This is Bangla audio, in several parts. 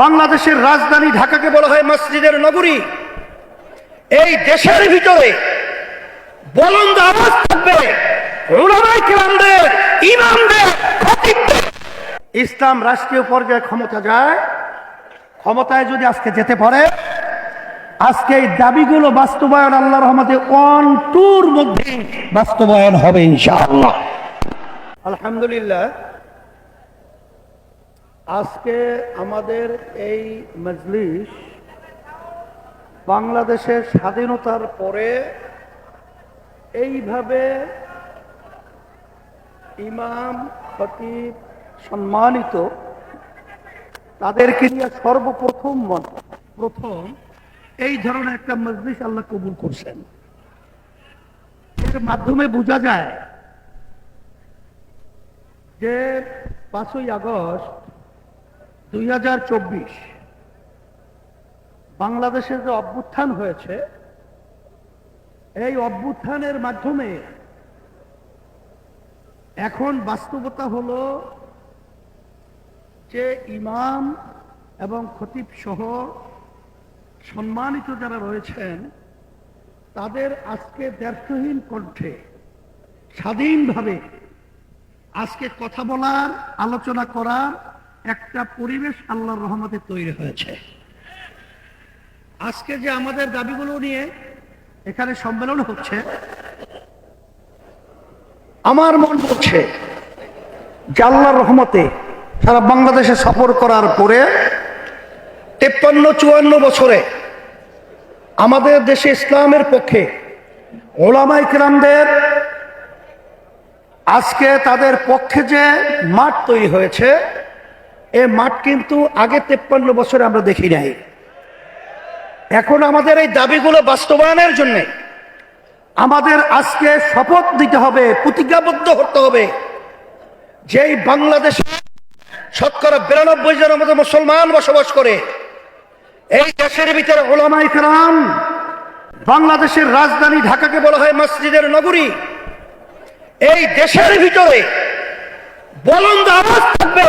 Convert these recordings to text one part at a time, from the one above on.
বাংলাদেশের রাজধানী ঢাকাকে বলা হয় মসজিদের নগরী। এই দেশের ভিতরে বলন্দ আওয়াজ থাকবে ইসলাম রাষ্ট্রীয় পর্যায়ে ক্ষমতা যায়, ক্ষমতায় যদি আজকে যেতে পারে, আজকে এই দাবিগুলো বাস্তবায়ন আল্লাহ রহমতে ওয়ান টুর মধ্যে বাস্তবায়ন হবে ইনশাআল্লাহ। আলহামদুলিল্লাহ আজকে আমাদের এই মজলিস বাংলাদেশের স্বাধীনতার পরে এইভাবে ইমাম, খতিব সম্মানিত, তাদেরকে নিয়ে সর্বপ্রথম প্রথম এই ধরনের একটা মজলিস আল্লাহ কবুল করছেন। এর মাধ্যমে বোঝা যায় যে পাঁচই আগস্ট দুই বাংলাদেশের যে অভ্যুত্থান হয়েছে, এই অভ্যুত্থানের মাধ্যমে এখন বাস্তবতা হলো যে ইমাম এবং খতিব সহ সম্মানিত যারা রয়েছেন, তাদের আজকে ব্যর্থহীন কণ্ঠে স্বাধীনভাবে আজকে কথা বলার, আলোচনা করার একটা পরিবেশ আল্লাহর রহমতে তৈরি হয়েছে। আজকে যে আমাদের দাবিগুলো নিয়ে এখানে সম্মেলন হচ্ছে, আমার মন বলছে যে রহমতে সারা বাংলাদেশে সফর করার পরে তেপ্পান্ন, চুয়ান্ন বছরে আমাদের দেশে ইসলামের পক্ষে ওলামাই কিরামদের আজকে তাদের পক্ষে যে মাঠ তৈরি হয়েছে এ মাঠ কিন্তু আগে তেপ্পান্ন বছরে আমরা দেখি নাই। এখন আমাদের এই দাবিগুলো বাস্তবায়নের জন্য আমাদের আজকে শপথ দিতে হবে, প্রতিজ্ঞাবদ্ধ হতে হবে যেই বাংলাদেশে শতকরা বিরানব্বই জনের মতো মুসলমান বসবাস করে, এই দেশের ভিতরে ওলামাই কেরাম বাংলাদেশের রাজধানী ঢাকাকে বলা হয় মসজিদের নগরী। এই দেশের ভিতরে বলন্দ আওয়াজ থাকবে।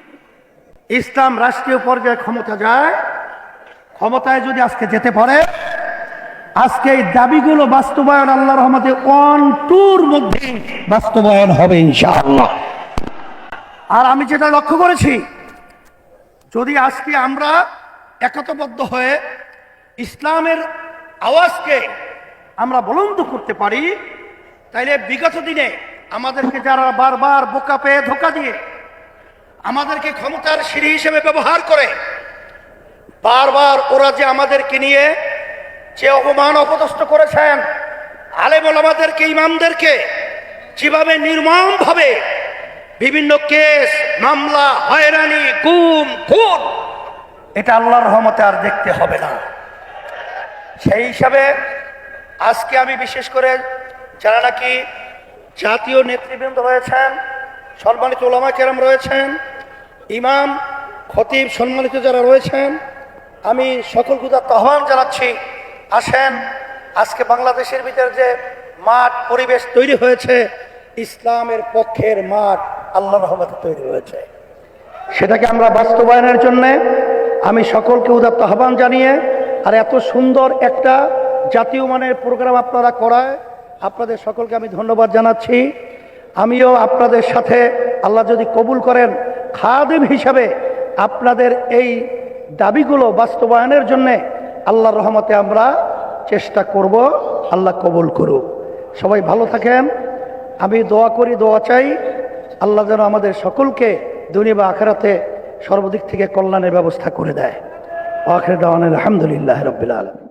ইসলাম রাষ্ট্রীয় পর্যায়ে ক্ষমতা যায়, ক্ষমতায় যদি আজকে যেতে পারে, আজকে এই দাবিগুলো বাস্তবায়ন আল্লাহ রহমতে ওয়ান টুর মধ্যে বাস্তবায়ন হবে ইনশাআল্লাহ। আর আমি যেটা লক্ষ্য করেছি, যদি আজকে আমরা একতাবদ্ধ হয়ে ইসলামের আওয়াজকে আমরা বলন্দ করতে পারি, তাইলে বিগত দিনে আমাদেরকে যারা বারবার বোকা পেয়ে ধোকা দিয়ে আমাদেরকে ক্ষমতার সিঁড়ি হিসেবে ব্যবহার করে বারবার ওরা যে আমাদেরকে নিয়ে যে অপমান অপদস্থ করেছেন আলেমল আমাদেরকে ইমামদেরকে যেভাবে নির্মমভাবে বিভিন্ন কেস, মামলা, হয়রানি, গুম, খুন, এটা আল্লাহর রহমতে আর দেখতে হবে না। সেই হিসাবে আজকে আমি বিশেষ করে যারা নাকি জাতীয় নেতৃবৃন্দ রয়েছেন, সম্মানিত ওলামা কেরাম রয়েছেন ইমাম, খতিব সম্মানিত যারা রয়েছেন, আমি সকল গুদার আহ্বান জানাচ্ছি, আসেন। আজকে বাংলাদেশের ভিতরে যে মাঠ পরিবেশ তৈরি হয়েছে, ইসলামের পক্ষের মাঠ আল্লাহ রহমতে তৈরি হয়েছে। সেটাকে আমরা বাস্তবায়নের জন্য আমি সকলকে উদাত্ত আহ্বান জানিয়ে, আর এত সুন্দর একটা জাতীয় মানের প্রোগ্রাম আপনারা করায় আপনাদের সকলকে আমি ধন্যবাদ জানাচ্ছি। আমিও আপনাদের সাথে আল্লাহ যদি কবুল করেন খাদেম হিসাবে আপনাদের এই দাবিগুলো বাস্তবায়নের জন্যে আল্লাহর রহমতে আমরা চেষ্টা করব, আল্লাহ কবুল করুক। সবাই ভালো থাকেন। আমি দোয়া করি, দোয়া চাই, আল্লাহ যেন আমাদের সকলকে দুনিয়া বা আখেরাতে সর্বদিক থেকে কল্যাণের ব্যবস্থা করে দেয়। আখের দাওয়ান আলহামদুলিল্লাহ রবিল আলম